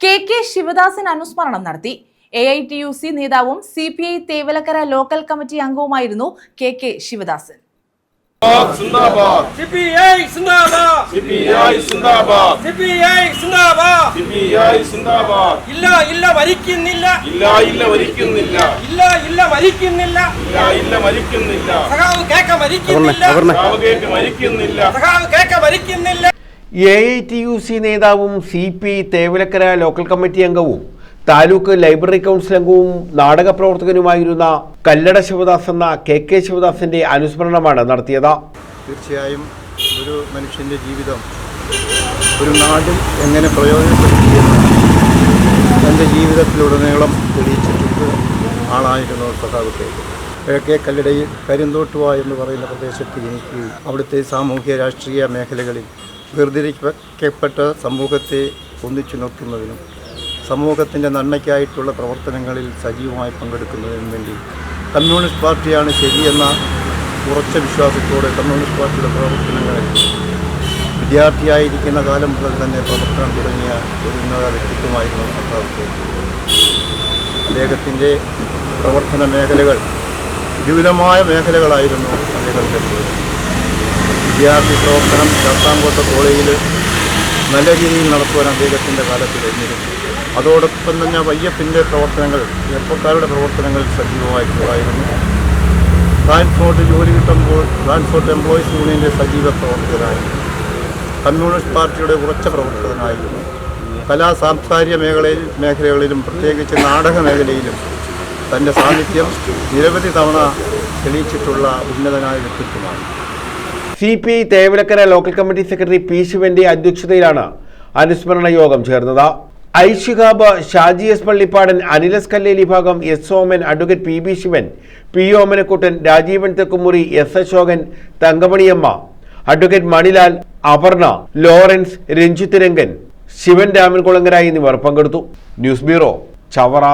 K K Sivadasan അനുസ്മരണം നടത്തി. A I T U C നേതാവും C P I Thevalakkara local committee അംഗവുമായിരുന്നു K K Sivadasan. ഇല്ല ഇല്ല വരിക്കുന്നില്ല. ഇല്ല ഇല്ല വരിക്കുന്നില്ല. ഇല്ല ഇല്ല മരിക്കുന്നില്ല ഇല്ല ഇല്ല മരിക്കുന്നില്ല സഖാവ് കേക്ക മരിക്കുന്നില്ല മരിക്കുന്നില്ല സഖാവ് കേക്ക മരിക്കുന്നില്ല A I T U C നേതാവും C P Thevalakkara local committee അംഗവും താലൂക്ക് ലൈബ്രറി കൗൺസിൽ അംഗവും നാടക പ്രവർത്തകനുമായിരുന്ന കല്ലട ശിവദാസ് എന്ന കെ കെ ശിവദാസിന്റെ അനുസ്മരണമാണ് നടത്തിയത്. തീർച്ചയായും ഒരു മനുഷ്യന്റെ ജീവിതം ഒരു നാടിൽ എങ്ങനെ പ്രയോജനപ്പെടുത്തിയെന്ന് തന്റെ ജീവിതത്തിലുടനീളം തെളിയിച്ചിട്ടുണ്ട് ആളായിരുന്നു സഖാവ് കിഴക്കേ കല്ലടയിൽ കരിന്തോട്ടുവ എന്ന് പറയുന്ന പ്രദേശത്ത് ജനിക്കുകയും അവിടുത്തെ സാമൂഹ്യ രാഷ്ട്രീയ മേഖലകളിൽ വേർതിരിക്കപ്പെട്ട സമൂഹത്തെ ഒന്നിച്ചു നോക്കുന്നതിനും സമൂഹത്തിന്റെ നന്മയ്ക്കായിട്ടുള്ള പ്രവർത്തനങ്ങളിൽ സജീവമായി പങ്കെടുക്കുന്നതിനും വേണ്ടി കമ്മ്യൂണിസ്റ്റ് പാർട്ടിയാണ് ശരിയെന്ന ഉറച്ച വിശ്വാസത്തോടെ കമ്മ്യൂണിസ്റ്റ് പാർട്ടിയുടെ പ്രവർത്തനങ്ങളിൽ വിദ്യാർത്ഥിയായിരിക്കുന്ന കാലം മുതൽ തന്നെ പ്രവർത്തനം തുടങ്ങിയ ഒരു ഉന്നത വ്യക്തിത്വമായിരുന്നു സഖാവ് അദ്ദേഹത്തിന്റെ പ്രവർത്തന മേഖലകൾ വിപുലമായ മേഖലകളായിരുന്നു അദ്ദേഹത്തിന്റെ വിദ്യാർത്ഥി പ്രവർത്തനം ശാസ്താംകോട്ട കോളേജിൽ നല്ല രീതിയിൽ നടത്തുവാൻ അദ്ദേഹത്തിന്റെ കാലത്ത് കഴിഞ്ഞിരുന്നു. അതോടൊപ്പം തന്നെ വയ്യപ്പിന്റെ പ്രവർത്തനങ്ങൾ ചെറുപ്പക്കാരുടെ പ്രവർത്തനങ്ങൾ സജീവമായിട്ടുള്ളതായിരുന്നു ട്രാൻസ്പോർട്ട് ജോലി കിട്ടുമ്പോൾ ട്രാൻസ്പോർട്ട് എംപ്ലോയീസ് യൂണിയന്റെ സജീവ പ്രവർത്തകനായി. കമ്മ്യൂണിസ്റ്റ് പാർട്ടിയുടെ ഉറച്ച പ്രവർത്തകനായിരുന്നു. കലാ സാംസ്കാരിക മേഖലയിൽ മേഖലകളിലും പ്രത്യേകിച്ച് നാടക മേഖലയിലും തന്റെ സാന്നിധ്യം നിരവധി തവണ തെളിയിച്ചിട്ടുള്ള ഉന്നതനായ വ്യക്തിത്വമാണ്. C P I Thevalakkara local committee secretary P ശിവന്റെ അധ്യക്ഷതയിലാണ് അനുസ്മരണ യോഗം ചേർന്നത്. I Shaji S Pallippadan അനിലസ് Kallelibhagom S Oman advocate P B Sivan P Omanakkuttan Rajeevan Thekkumuri S Asokan Thankamaniyamma advocate Manilal Aparna Lawrence Ranjith Rangan Sivan Ramankulangara എന്നിവർ പങ്കെടുത്തു. News bureau Chavara.